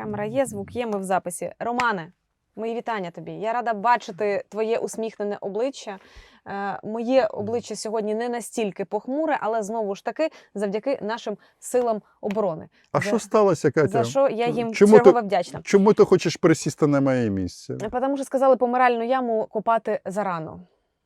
Камера є, звук є, ми в записі. Романе, мої вітання тобі. Я рада бачити твоє усміхнене обличчя. Е, Моє обличчя сьогодні не настільки похмуре, але знову ж таки завдяки нашим силам оборони. А За- що сталося, Катя? За що я їм Чому ти- вдячна. Чому ти хочеш присісти на моє місце? Тому що сказали помиральну яму копати зарано.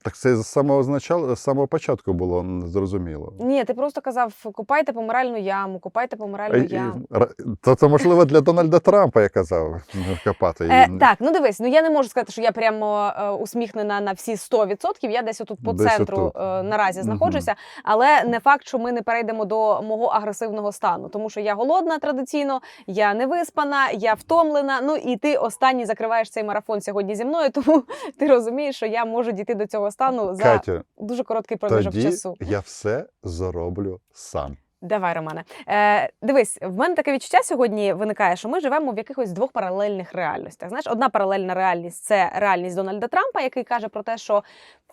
Так це з самого начала, з самого початку було зрозуміло. Ні, ти просто казав: копайте помиральну яму, копайте помиральну Е, яму. ра- це можливо для Дональда Трампа, я казав, копати. Е, її. так, ну дивись, ну я не можу сказати, що я прямо е, усміхнена на всі 100%. Я десь отут по Десь центру отут. е, наразі Мгм. знаходжуся, але не факт, що ми не перейдемо до мого агресивного стану, тому що я голодна традиційно, я не виспана, я втомлена. Ну і ти останній закриваєш цей марафон сьогодні зі мною, тому ти розумієш, що я можу дійти до цього стану за Катю, дуже короткий проміжок тоді часу. я все зроблю сам. Давай, Романе. Е, дивись, в мене таке відчуття сьогодні виникає, що ми живемо в якихось двох паралельних реальностях. Знаєш, одна паралельна реальність це реальність Дональда Трампа, який каже про те, що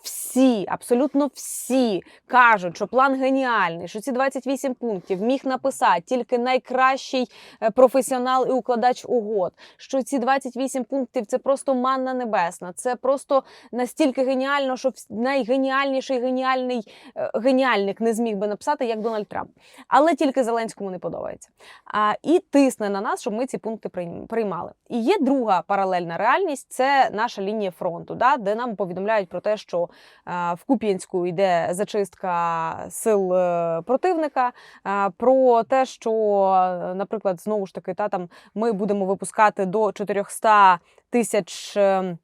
всі, абсолютно всі кажуть, що план геніальний, що ці 28 пунктів міг написати тільки найкращий е, професіонал і укладач угод. Що ці 28 пунктів це просто манна небесна, це просто настільки геніально, що найгеніальніший геніальний е, геніальник не зміг би написати, як Дональд Трамп. Але тільки Зеленському не подобається. А, і тисне на нас, щоб ми ці пункти прийм- приймали. І є друга паралельна реальність це наша лінія фронту, да, де нам повідомляють про те, що в Куп'янську йде зачистка сил е, противника. е, Про те, що, е, наприклад, знову ж таки, та там ми будемо випускати до 400 тисяч. е,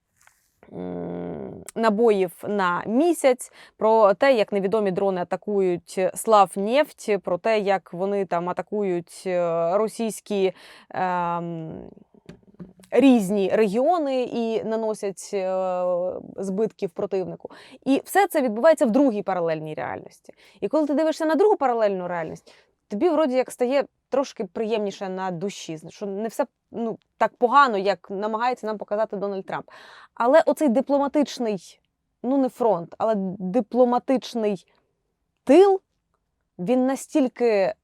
Набоїв на місяць, про те, як невідомі дрони атакують Славнефть, про те, як вони там атакують е, російські ем, різні регіони і наносять е, збитків противнику. І все це відбувається в другій паралельній реальності. І коли ти дивишся на другу паралельну реальність, тобі вроді як стає трошки приємніше на душі, що не все ну, так погано, як намагається нам показати Дональд Трамп. Але оцей дипломатичний, ну не фронт, але дипломатичний тил, він настільки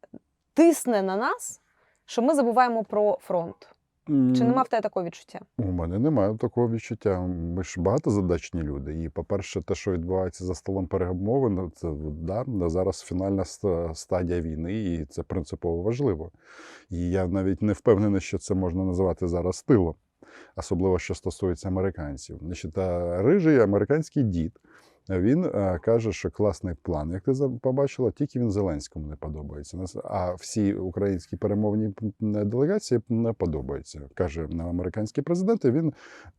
тисне на нас, що ми забуваємо про фронт. Чи нема в тебе такого відчуття? У мене немає такого відчуття. Ми ж багатозадачні люди. І, по-перше, те, що відбувається за столом перемовин, це да, зараз фінальна стадія війни, і це принципово важливо. І я навіть не впевнений, що це можна називати зараз стилом, особливо що стосується американців. Значить, рижий американський дід. Він е, каже, що класний план, як ти побачила, тільки він Зеленському не подобається. А всі українські перемовні делегації не подобаються. Каже американський президент. І він,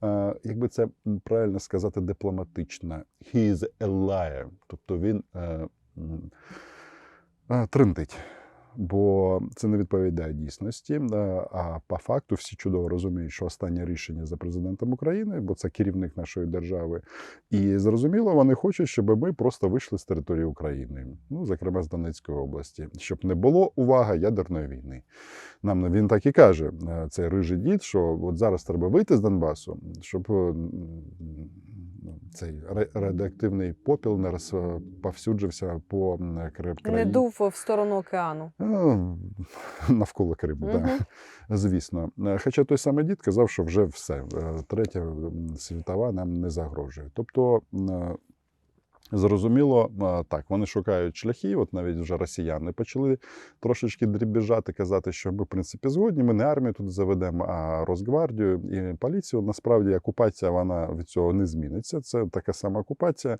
е, якби це правильно сказати, дипломатично. He is a liar. Тобто він е, м, трендить. Бо це не відповідає дійсності. А по факту всі чудово розуміють, що останнє рішення за президентом України, бо це керівник нашої держави. І зрозуміло, вони хочуть, щоб ми просто вийшли з території України, ну зокрема з Донецької області, щоб не було увага ядерної війни. Нам він так і каже, е, цей рижий дід, що от зараз треба вийти з Донбасу, щоб е, цей радіоактивний попіл не розповсюджився по м, Не дув в сторону океану. Ну, Навколо Криму, так. Мгм. Звісно. Хоча той самий дід казав, що вже все, е, третя світова нам не загрожує. Тобто, зрозуміло, так, вони шукають шляхи, от навіть вже росіяни почали трошечки дрібіжати, казати, що ми, в принципі, згодні, ми не армію тут заведемо, а Росгвардію і поліцію. Насправді окупація вона від цього не зміниться. Це така сама окупація,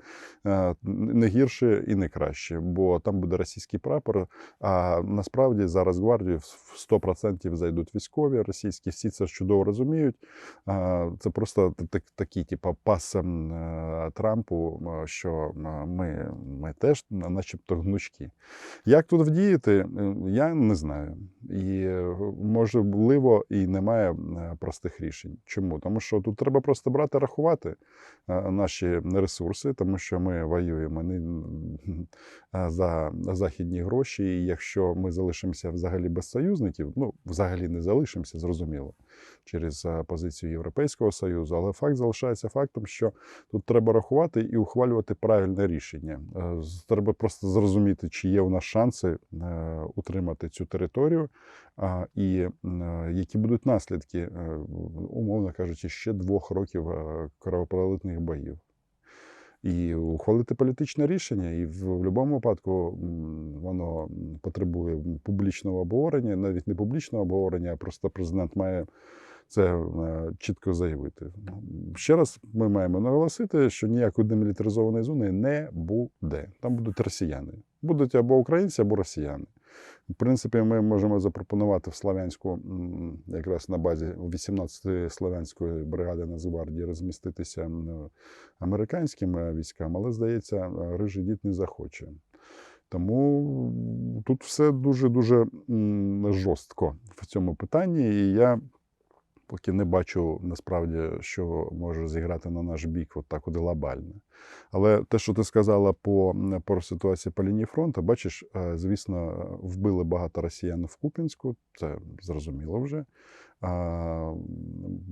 е, не гірше і не краще, бо там буде російський прапор, а насправді за Росгвардію в 100% зайдуть військові російські, всі це чудово розуміють. Це просто т- так- такий, типу, пас е, Трампу, е, що ми, ми теж начебто гнучки. Як тут вдіяти, е, я не знаю. І е, можливо, і немає е, простих рішень. Чому? Тому що тут треба просто брати, рахувати наші ресурси, тому що ми воюємо не за західні гроші. І якщо ми залишимося взагалі без союзників, ну взагалі не залишимося, зрозуміло, через е, позицію Європейського союзу, але факт залишається фактом, що тут треба рахувати і ухвалювати правильне рішення. Е, Треба просто зрозуміти, чи є у нас шанси е, утримати цю територію, і які будуть наслідки, умовно кажучи, ще двох років кровопролитних боїв. І ухвалити політичне рішення, і в, в будь-якому випадку воно потребує публічного обговорення, навіть не публічного обговорення, а просто президент має це е, чітко заявити. Ще раз ми маємо наголосити, що ніякої демілітаризованої зони не буде. Там будуть росіяни. Будуть або українці, або росіяни. В принципі, ми можемо запропонувати в Славянську, якраз на базі 18-ї Славянської бригади Нацгвардії розміститися американськими американським е, військам, але, здається, рижий дід не захоче. Тому тут все дуже-дуже жорстко в цьому питанні. І я поки не бачу насправді, що може зіграти на наш бік от так глобально. Але те, що ти сказала по, по ситуації по лінії фронту, бачиш, е, звісно, вбили багато росіян в Купінську, це зрозуміло вже.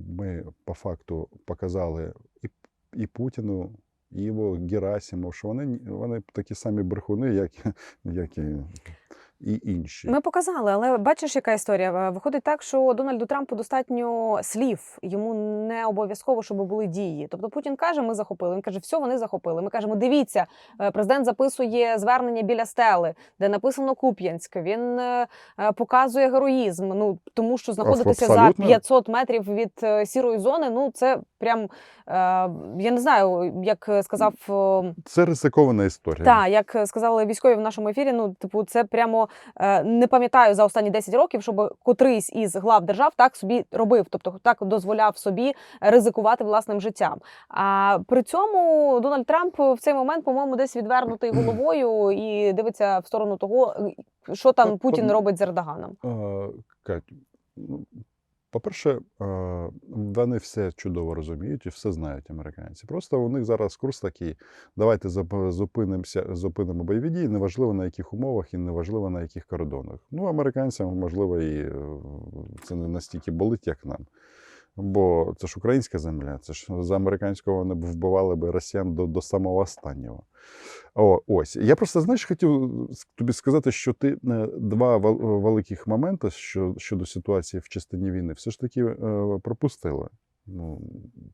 Ми по факту показали і, і Путіну, і його Герасимов, що вони, вони такі самі брехуни, як, як і, і інші. Ми показали, але бачиш, яка історія? Е, Виходить так, що Дональду Трампу достатньо слів, йому не обов'язково, щоб були дії. Тобто Путін каже, ми захопили. Він каже, все, вони захопили. Ми кажемо, дивіться, е, президент записує звернення біля стели, де написано Куп'янськ. Він е, показує героїзм. Ну тому що знаходитися за абсолютно. 500 метрів від сірої зони. Ну це прям я не знаю, як сказав. Це ризикована історія. так, як сказали військові в нашому ефірі, ну типу, це прямо не пам'ятаю за останні 10 років, щоб котрийсь із глав держав так собі робив, тобто так дозволяв собі ризикувати власним життям. А при цьому Дональд Трамп в цей момент, по-моєму, десь відвернутий головою і дивиться в сторону того, що там Путін робить з Ердоганом. Е, Кать, ну, по-перше, е, вони все чудово розуміють і все знають американці. Просто у них зараз курс такий: давайте зупинимося, зупинимо бойові дії, неважливо на яких умовах і неважливо на яких кордонах. Ну, американцям, можливо, і е, це не настільки болить, як нам. Бо це ж українська земля, це ж за американського вони б вбивали б росіян до, до самого останнього. О, ось. Я просто, знаєш, хотів тобі сказати, що ти е, два вел- великих моменти що, щодо ситуації в частині війни все ж таки е, пропустила. Ну,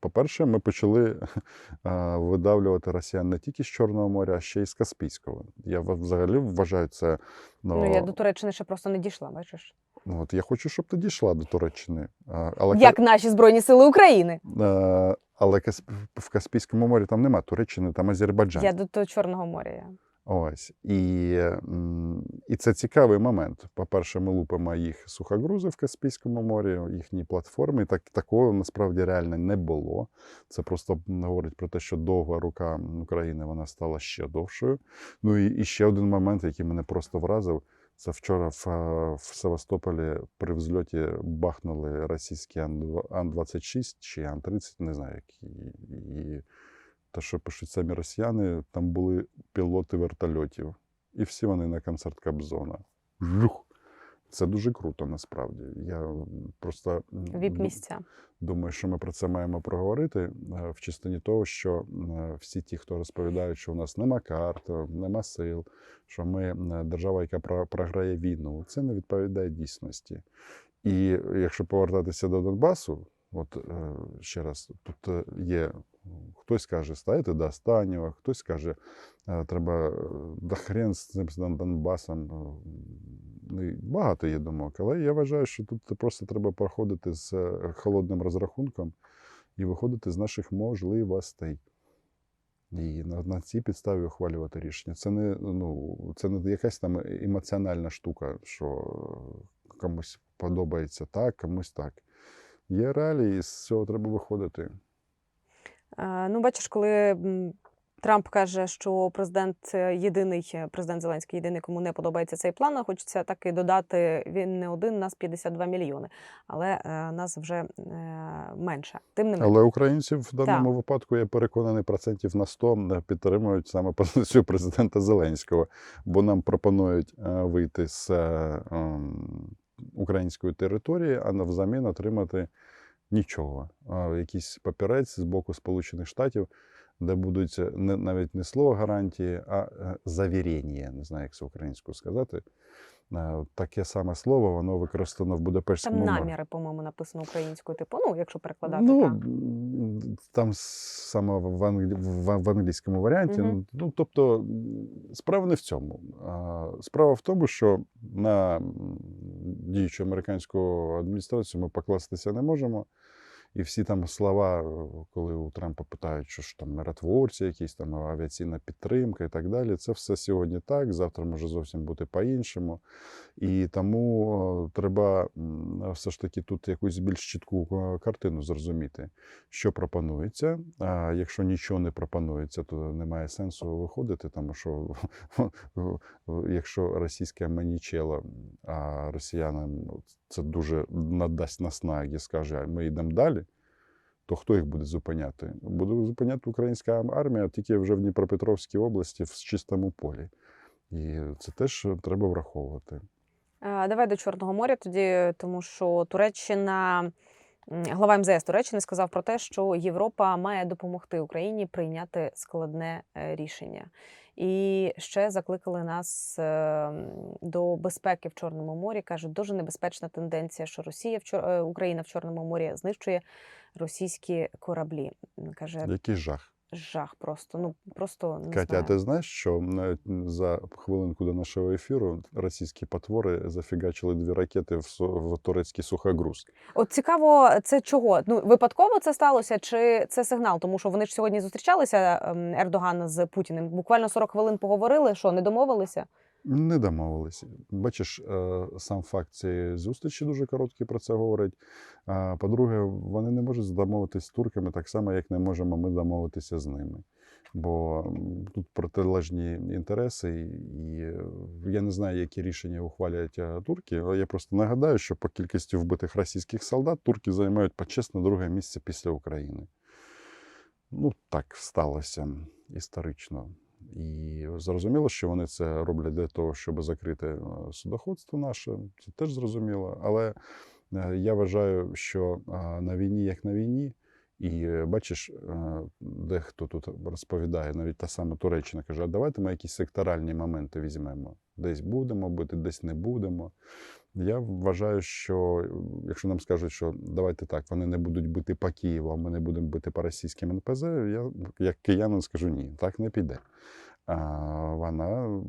по-перше, ми почали е, видавлювати росіян не тільки з Чорного моря, а ще й з Каспійського. Я взагалі вважаю це. Ну я до Туреччини ще просто не дійшла. Бачиш, ну, от я хочу, щоб ти дійшла до Туреччини. Але як наші збройні сили України. Е, Але в Каспійському морі там нема Туреччини, там Азербайджан. Я до того Чорного моря. Я. Ось. І, і це цікавий момент. По-перше, ми лупимо їх сухогрузи в Каспійському морі, їхні платформи. Так, такого насправді реально не було. Це просто говорить про те, що довга рука України вона стала ще довшою. Ну і, і ще один момент, який мене просто вразив. Це вчора в, в Севастополі при взльоті бахнули російські Ан- Ан-26 чи Ан-30, не знаю які. І те, що пишуть самі росіяни, там були пілоти вертольотів. І всі вони на концерт Кобзона. Жух! Це дуже круто насправді. Я просто віп-місця. Думаю, що ми про це маємо проговорити е, в частині того, що е, всі ті, хто розповідають, що у нас нема карт, е, нема сил, що ми держава, яка про- програє війну, це не відповідає дійсності. І якщо повертатися до Донбасу, от ще раз, тут є хтось каже, ставити до останнього, хтось каже, треба да хрен з цим з Донбасом. Багато є думок, але я вважаю, що тут просто треба проходити з е, холодним розрахунком і виходити з наших можливостей. І на, на цій підставі ухвалювати рішення. Це не, ну, це не якась там емоціональна штука, що комусь подобається так, комусь так. Є реалії, з цього треба виходити. Е, Ну, бачиш, коли Трамп каже, що президент е, єдиний, е, президент Зеленський єдиний, кому не подобається цей план. а Хочеться так і додати, він не один, нас 52 мільйони, але е, нас вже е, менше. Тим не менше. Але українці в даному випадку, я переконаний, процентів на 100 не підтримують саме позицію президента Зеленського, бо нам пропонують вийти з е, ем, української території, а навзамін отримати нічого. Якийсь папірець з боку Сполучених Штатів. Де будуть е, не, навіть не слово гарантії, а е, завірення. Не знаю, як це українською сказати. Е, Таке саме слово, воно використано в Там Будапештському меморі- наміри, по-моєму, написано українською, типу, ну, якщо перекладати. Ну, так. там саме в, англі... в, в англійському варіанті. Мгм. Ну, тобто, справа не в цьому. Справа в тому, що на діючу американську адміністрацію ми покластися не можемо. І всі там слова, е, коли у Трампа питають, що ж там миротворці, якісь там авіаційна підтримка і так далі, це все сьогодні так, завтра може зовсім бути по-іншому. І тому е, треба все ж таки тут якусь більш чітку е, картину зрозуміти, що пропонується. А якщо нічого не пропонується, то немає сенсу виходити, тому що якщо російське манічело, а росіянам це дуже надасть наснаги, скаже, ми йдемо далі. То хто їх буде зупиняти? Буде зупиняти українська армія тільки вже в Дніпропетровській області в чистому полі. І це теж треба враховувати. Давай до Чорного моря тоді, тому що Туреччина, глава МЗС Туреччини сказав про те, що Європа має допомогти Україні прийняти складне е, рішення. І ще закликали нас е, до безпеки в Чорному морі. кажуть, дуже небезпечна тенденція, що Росія в Чор... е, Україна в Чорному морі знищує російські кораблі. Каже, Який жах. Жах просто. Ну просто не Катя, а ти знаєш, що за хвилинку до нашого ефіру російські потвори зафігачили дві ракети в, в турецький сухогруз. От цікаво, це чого? Ну випадково це сталося, чи це сигнал? Тому що вони ж сьогодні зустрічалися ем, Ердоган з Путіним. Буквально 40 хвилин поговорили. Що не домовилися? Не домовилися. Бачиш, е, сам факт цієї зустрічі дуже короткий про це говорить. По-друге, вони не можуть домовитися з турками так само, як не можемо ми домовитися з ними. Бо тут протилежні інтереси, і е, я не знаю, які рішення ухвалюють е, турки, але я просто нагадаю, що по кількості вбитих російських солдат турки займають почесне друге місце після України. Ну, так сталося історично. І зрозуміло, що вони це роблять для того, щоб закрити е, судоходство наше. Це теж зрозуміло. Але е, я вважаю, що на війні, як на війні, і е, бачиш, дехто тут розповідає, навіть та сама Туреччина каже: а давайте ми якісь секторальні моменти візьмемо. Десь будемо бити, десь не будемо. Я вважаю, що е, якщо нам скажуть, що давайте так, вони не будуть бити по Києву, а ми не будемо бити по російським НПЗ, я як киянин скажу ні, так не піде. А вона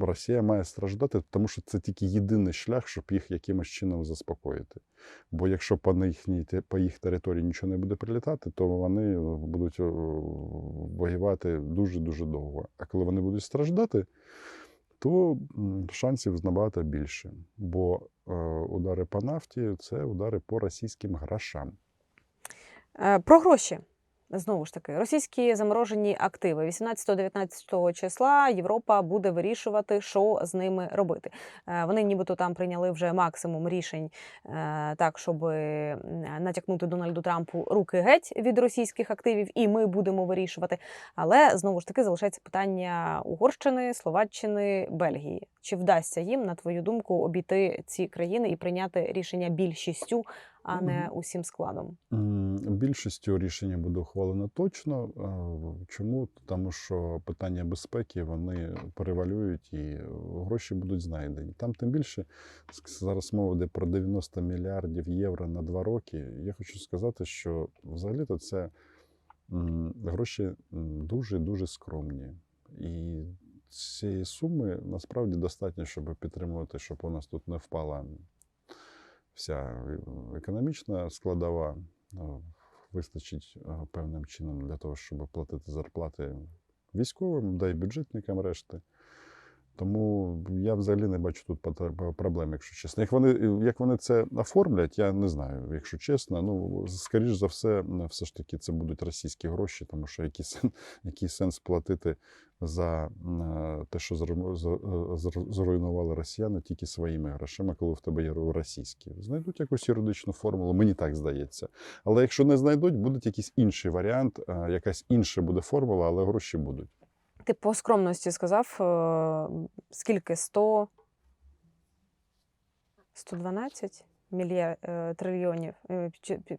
Росія має страждати, тому що це тільки єдиний шлях, щоб їх якимось чином заспокоїти. Бо якщо по їхній по їх території нічого не буде прилітати, то вони будуть воювати дуже дуже довго. А коли вони будуть страждати, то шансів набагато більше. Бо е, удари по нафті це удари по російським грошам. Е, Про гроші. Знову ж таки, російські заморожені активи 18-19 числа Європа буде вирішувати, що з ними робити. Е, Вони нібито там прийняли вже максимум рішень е, так, щоб натякнути Дональду Трампу руки геть від російських активів, і ми будемо вирішувати. Але знову ж таки залишається питання Угорщини, Словаччини, Бельгії. Чи вдасться їм, на твою думку, обійти ці країни і прийняти рішення більшістю, а не усім складом? Більшістю рішення буде ухвалено точно. Чому? Тому що питання безпеки вони перевалюють і гроші будуть знайдені. Там тим більше зараз мова йде про 90 мільярдів євро на два роки. Я хочу сказати, що взагалі-то це гроші дуже дуже скромні. І цієї суми насправді достатньо, щоб підтримувати, щоб у нас тут не впала вся е, економічна складова. Ну, Вистачить е, певним чином для того, щоб платити зарплати військовим, да й бюджетникам решти. Тому я взагалі не бачу тут проблем, якщо чесно. Як вони, як вони це оформлять, я не знаю, якщо чесно. Ну, скоріш за все, все ж таки, це будуть російські гроші, тому що який, сен- який сенс платити за е, те, що е, зру- зруйнували росіяни тільки своїми грошима, коли в тебе є російські. Знайдуть якусь юридичну формулу, мені так здається. Але якщо не знайдуть, буде якийсь інший варіант, е, якась інша буде формула, але гроші будуть. Ти по скромності сказав, е, скільки? 100? 112? Мільяр... трильйонів.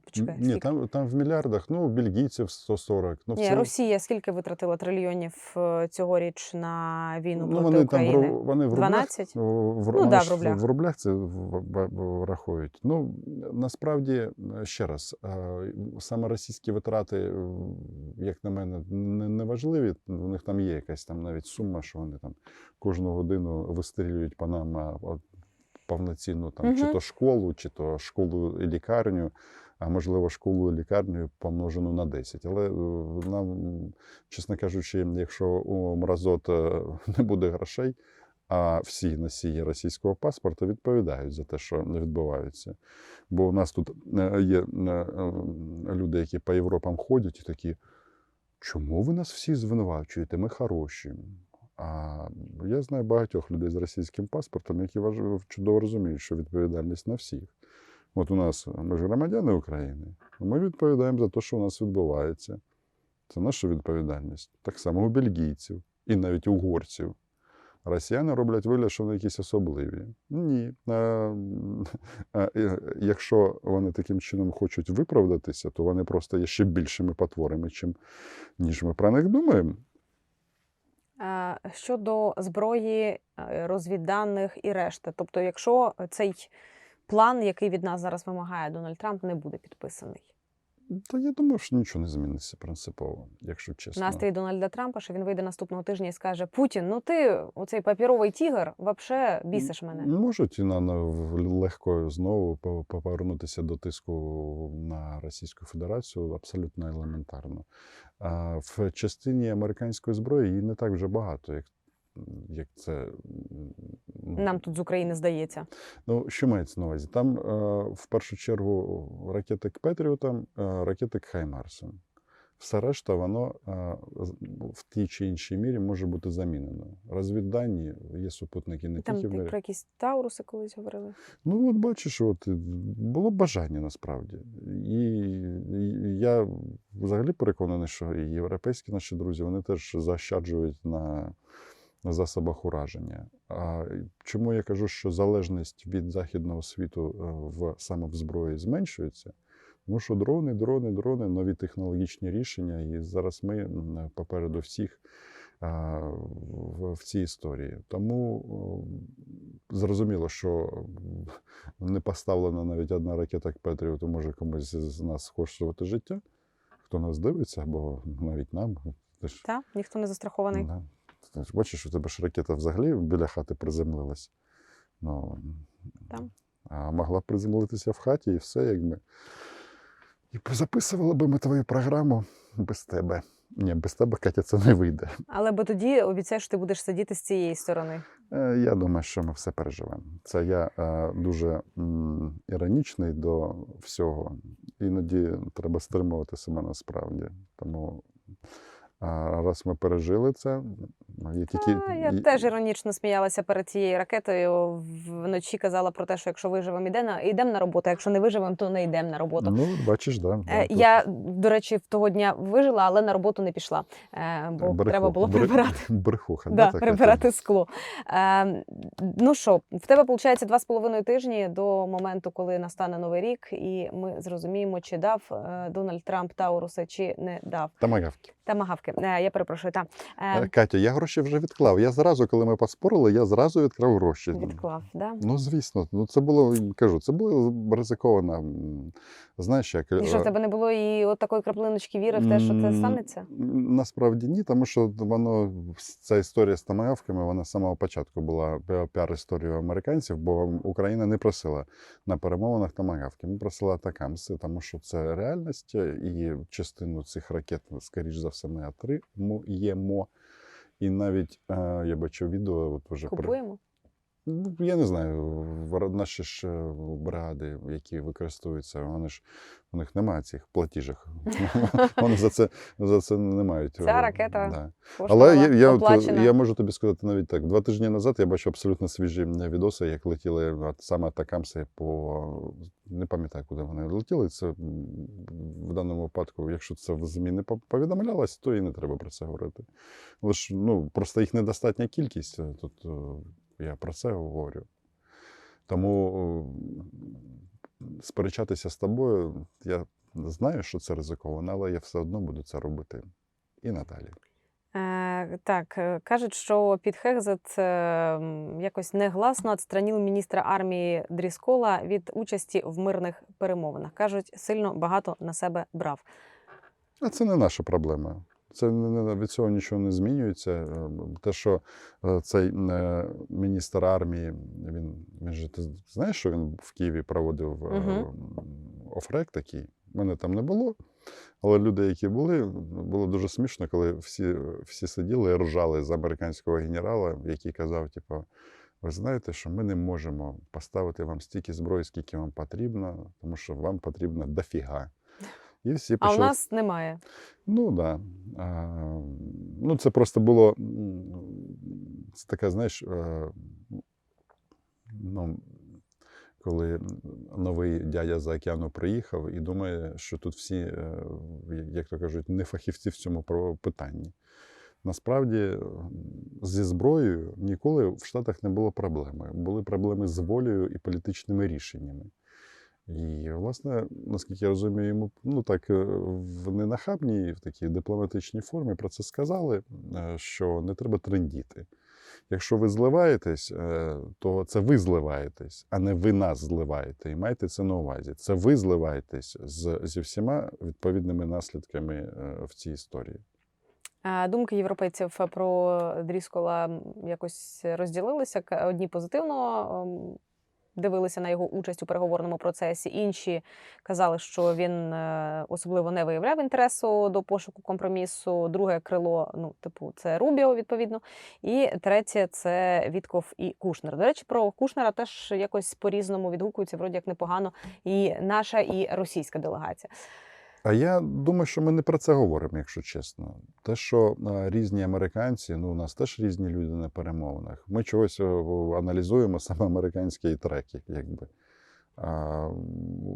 Почекай, Ні, там, там в мільярдах, ну, бельгійців 140. Ну, Ні, цілому- Росія скільки витратила трильйонів е, цьогоріч на війну ну, проти вони там України? ру- вони в рублях, 12? в, в, Ну, да, в рублях. в рублях це рахують. Ну, насправді, ще раз, е, саме російські витрати, е, як на мене, не, не важливі. У них там є якась там навіть сума, що вони там кожну годину вистрілюють по нам а, от, повноцінну там, чи то школу, чи то школу і лікарню. А можливо, школу і лікарню помножену на 10. Але е, нам, чесно кажучи, якщо у мразот не буде грошей, а всі носії російського паспорта відповідають за те, що не відбувається. Бо у нас тут е, є е, люди, які по Європам ходять і такі, чому ви нас всі звинувачуєте? Ми хороші. А я знаю багатьох людей з російським паспортом, які чудово розуміють, що відповідальність на всіх. От у нас ми ж громадяни України, ми відповідаємо за те, що у нас відбувається. Це наша відповідальність. Так само у бельгійців і навіть угорців. Росіяни роблять вигляд, що вони якісь особливі. Ні. А, а, якщо вони таким чином хочуть виправдатися, то вони просто є ще більшими потворами, чим, ніж ми про них думаємо. Е, Щодо зброї, е, розвідданих і решти. Тобто, якщо цей план, який від нас зараз вимагає Дональд Трамп, не буде підписаний. Та я думаю, що нічого не зміниться принципово, якщо чесно. Настрій Дональда Трампа, що він вийде наступного тижня і скаже: Путін, ну ти оцей папіровий тігр, вообще бісиш мене. Можуть і на, на легко знову по- по- повернутися до тиску на Російську Федерацію абсолютно елементарно. А в частині американської зброї її не так вже багато, як, як це. Нам тут з України здається. Ну, що мається на увазі? Там е, в першу чергу ракети к Петріотам, е, ракети к Хаймарсам. Все решта, воно е, в тій чи іншій мірі може бути замінено. Розвіддані є супутники не Там тільки ти про якісь Тауруси колись говорили. Ну, от бачиш, от, було бажання насправді. І, я взагалі переконаний, що і європейські наші друзі вони теж заощаджують на засобах ураження. А чому я кажу, що залежність від західного світу е, в саме в зброї зменшується? Тому що дрони, дрони, дрони, нові технологічні рішення, і зараз ми попереду всіх в, цій історії. Тому зрозуміло, що не поставлена навіть одна ракета к Петріоту може комусь з нас коштувати життя. Хто нас дивиться, або навіть нам. Ти ж, Та ніхто не застрахований. да. Ти ж бачиш, у тебе ж ракета взагалі біля хати приземлилась. Ну, Там. А могла б приземлитися в хаті і все, якби. І записували би ми твою програму без тебе. Ні, без тебе, Катя, це не вийде. Але бо тоді обіцяєш, що ти будеш сидіти з цієї сторони. Е, Я думаю, що ми все переживемо. Це я е, дуже іронічний до всього. Іноді треба стримувати себе насправді. Тому а, раз ми пережили це, я тільки. А, я теж іронічно сміялася перед цією ракетою. Вночі казала про те, що якщо виживемо, йдемо на, йдемо на роботу. а Якщо не виживемо, то не йдемо на роботу. Ну, бачиш, да, да, Е, тут Я, до речі, в того дня вижила, але на роботу не пішла, е, бо бреху- треба було прибирати. Брехуха, Да, така прибирати скло. Е, ну що, в тебе виходить два з половиною тижні до моменту, коли настане новий рік, і ми зрозуміємо, чи дав Дональд Трамп Тауруси, чи не дав. Тамагавки. Тамагавки. Е, я перепрошую, та Е, е, Катя, я гроші вже відклав. Я зразу, коли ми поспорили, я зразу відклав гроші. відклав. Да? Ну, звісно, ну це було, кажу, це було ризиковано. Знаєш, як І що в е, тебе не було і от такої краплиночки віри в те, що це станеться? Насправді ні, тому що воно ця історія з тамагавками, вона з самого початку була пі- піар-історією американців, бо Україна не просила на перемовинах тамагавки. Ми просили атакамси, тому що це реальність, і частину цих ракет, скоріш за все, ми отримуємо. І навіть е, я бачив відео, от при- Купуємо? Ну, Я не знаю, наші ж е, бригади, які використовуються, вони ж у них немає цих платіжок. Вони за це за це не мають. Ця е, ракета Да. Але я, я, я можу тобі сказати навіть так: два тижні назад я бачив абсолютно свіжі відоси, як летіли саме атакамси по не пам'ятаю, куди вони летіли. Це в даному випадку, якщо це в ЗМІ не повідомлялось, то і не треба про це говорити. Лиш ну просто їх недостатня кількість. е, Тут я про це говорю. Тому сперечатися з тобою, я знаю, що це ризиковано, але я все одно буду це робити і надалі. Е, так, е, кажуть, що під Хекзет е, якось негласно відстранив міністра армії Дріскола від участі в мирних перемовинах. Кажуть, сильно багато на себе брав. А це не наша проблема. Це від цього нічого не змінюється. Е, Те, що е, цей е, міністр армії, він, він же ти знаєш, що він в Києві проводив Мгм. офрек такий. Мене там не було. Але люди, які були, було дуже смішно, коли всі, всі сиділи і ржали з американського генерала, який казав: типу, ви знаєте, що ми не можемо поставити вам стільки зброї, скільки вам потрібно, тому що вам потрібно дофіга. І всі А у нас немає. Ну так. Да. А, ну, це просто було. Це така, знаєш, е, ну, коли новий дядя за океану приїхав і думає, що тут всі, е, як то кажуть, не фахівці в цьому питанні. Насправді, зі зброєю ніколи в Штатах не було проблеми. Були проблеми з волею і політичними рішеннями. І, власне, наскільки я розумію, йому ну так е, в ненахабній, в такій дипломатичній формі про це сказали, е, що не треба трендіти. Якщо ви зливаєтесь, е, то це ви зливаєтесь, а не ви нас зливаєте. І майте це на увазі. Це ви зливаєтесь з, зі всіма відповідними наслідками в цій історії. Думки європейців про Дріскола якось розділилися. Одні позитивно ем, дивилися на його участь у переговорному процесі, інші казали, що він е, особливо не виявляв інтересу до пошуку компромісу. Друге крило, ну, типу, це Рубіо, відповідно. І третє це Вітков і Кушнер. До речі, про Кушнера теж якось по-різному відгукуються, вроді як непогано, і наша, і російська делегація. А я думаю, що ми не про це говоримо, якщо чесно. Те, що е, різні американці, ну у нас теж різні люди на перемовинах. Ми чогось е, аналізуємо саме американські треки, якби. А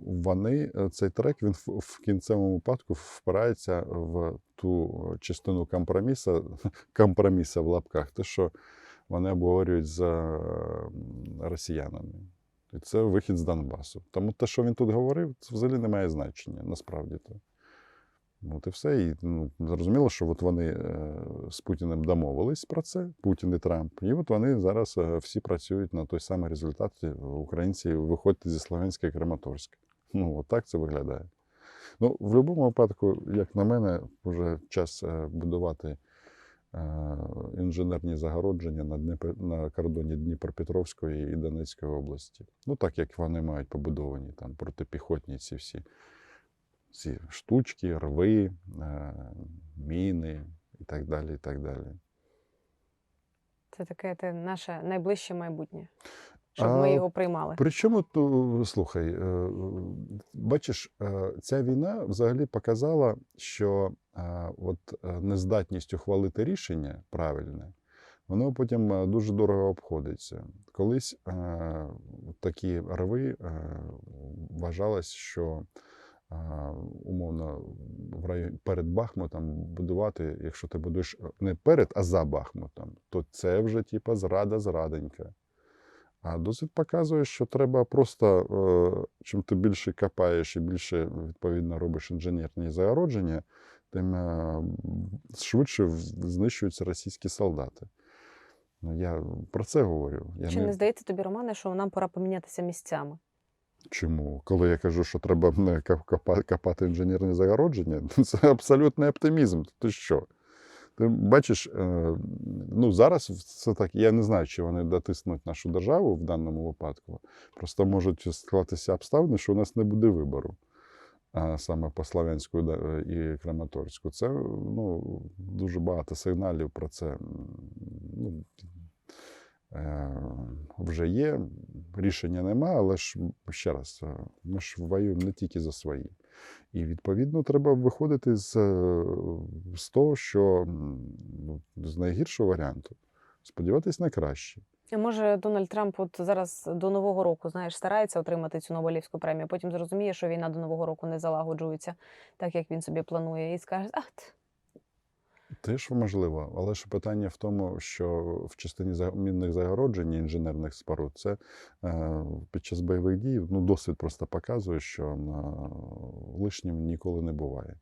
вони, е, цей трек, він в, кінцевому випадку впирається в ту частину компроміса, компроміса в лапках, те, що вони обговорюють з е, росіянами. І це вихід з Донбасу. Тому те, що він тут говорив, це взагалі не має значення, насправді то. От і все. І ну, зрозуміло, що от вони е, з Путіним домовились про це, Путін і Трамп. І от вони зараз е, всі працюють на той самий результат. Українці виходять зі Слов'янська і Краматорська. Ну, от так це виглядає. Ну, в будь-якому випадку, як на мене, вже час е, будувати інженерні загородження на, Дніпр... на кордоні Дніпропетровської і Донецької області. Ну, так як вони мають побудовані там протипіхотні ці всі ці штучки, рви, е, міни і так далі. і так далі. Це таке те наше найближче майбутнє, щоб А, ми його приймали. Причому, то, слухай, е, бачиш, е, ця війна взагалі показала, що е, от е, нездатність ухвалити рішення правильне, воно потім е, дуже дорого обходиться. Колись е, такі рви вважалось, що умовно в районі перед Бахмутом будувати, якщо ти будуєш не перед, а за Бахмутом, то це вже типа зрада зраденька. А досвід показує, що треба просто, чим ти більше копаєш і більше відповідно робиш інженерні загородження, тим е, швидше знищуються російські солдати. Ну, я про це говорю. Я Чи не здається тобі, Романе, що нам пора помінятися місцями? Чому? Коли я кажу, що треба не копати інженерні загородження, це абсолютний оптимізм. Ти що? Ти бачиш, е, ну зараз це так, я не знаю, чи вони дотиснуть нашу державу в даному випадку. Просто можуть склатися обставини, що у нас не буде вибору. Саме по Славянську і Краматорську. Це ну, дуже багато сигналів про це. Ну, е, вже є, рішення нема, але ж ще раз, е, ми ж воюємо не тільки за свої. І відповідно треба виходити з, е, з того, що ну, з найгіршого варіанту. Сподіватись на краще. А може Дональд Трамп от зараз до нового року знаєш старається отримати цю Нобелівську премію, потім зрозуміє, що війна до нового року не залагоджується так, як він собі планує, і скаже: ах, Теж можливо, але ж питання в тому, що в частині мінних загороджень інженерних споруд це е, під час бойових дій ну, досвід просто показує, що е, лишнім ніколи не буває.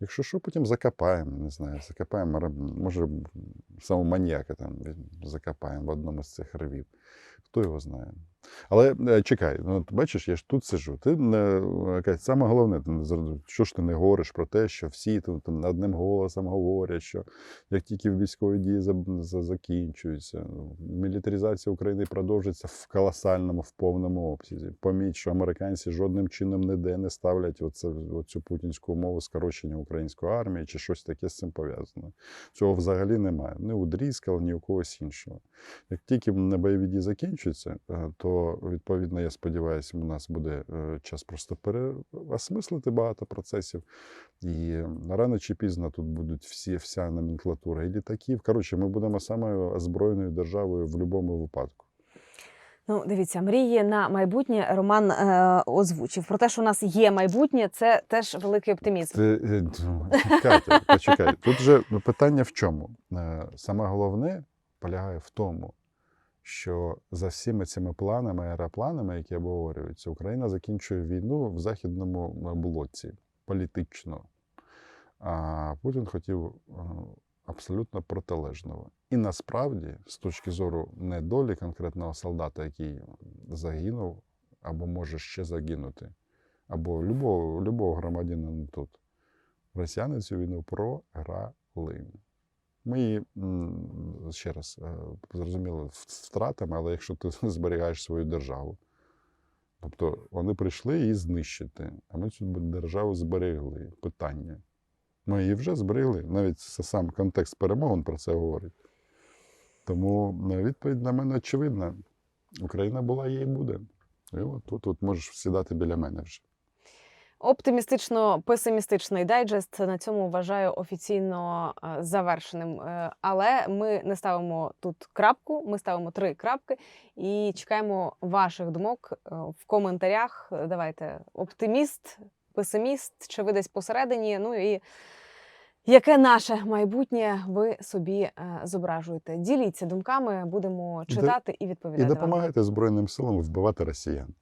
Якщо що, потім закопаємо, не знаю, закопаємо, може, самого маніяка там закопаємо в одному з цих рвів. Хто його знає. Але е, чекай, ну бачиш, я ж тут сиджу. Ти не е, саме головне, що ж ти не говориш про те, що всі там одним голосом говорять, що як тільки військові дії за- за- закінчуються, мілітаризація України продовжиться в колосальному, в повному обсязі. Поміть, що американці жодним чином ніде не ставлять оце, оцю путінську умову скорочення української армії чи щось таке з цим пов'язане. Цього взагалі немає. Ні у Дріскала, ні у когось іншого. Як тільки на бойові дії закінчуються, е, то відповідно, я сподіваюся, у нас буде е, час просто переосмислити багато процесів. І рано чи пізно тут будуть всі, вся номенклатура і літаків. Коротше, ми будемо самою озброєною державою в будь-якому випадку. Ну, дивіться, мрії на майбутнє Роман е, озвучив. Про те, що у нас є майбутнє, це теж великий оптимізм. Ти, е, Катя, почекай. Тут же питання в чому? Е, Саме головне полягає в тому, що за всіми цими планами, аеропланами, які обговорюються, Україна закінчує війну в західному блоці політично. А Путін хотів е, абсолютно протилежного. І насправді, з точки зору не долі конкретного солдата, який загинув, або може ще загинути, або любого, любого громадянина тут, росіяни цю війну програли. Ми її ще раз е, зрозуміло втратами, але якщо ти зберігаєш свою державу. Тобто вони прийшли її знищити, а ми цю державу зберегли. Питання. Ми її вже зберегли, навіть сам контекст перемовин про це говорить. Тому е, відповідь на мене очевидна. Україна була, є і буде. І от тут можеш сідати біля мене вже. Оптимістично-песимістичний дайджест на цьому вважаю офіційно е, завершеним. Е, Але ми не ставимо тут крапку, ми ставимо три крапки і чекаємо ваших думок е, в коментарях. Давайте оптиміст, песиміст, чи ви десь посередині. Ну і яке наше майбутнє ви собі зображуєте? Діліться думками, будемо читати і І відповідати. вам. допомагайте Збройним силам вбивати росіян.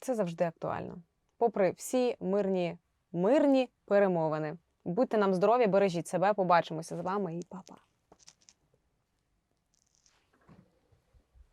Це завжди актуально. Попри всі мирні, мирні перемовини. Будьте нам здорові, бережіть себе. Побачимося з вами і па-па.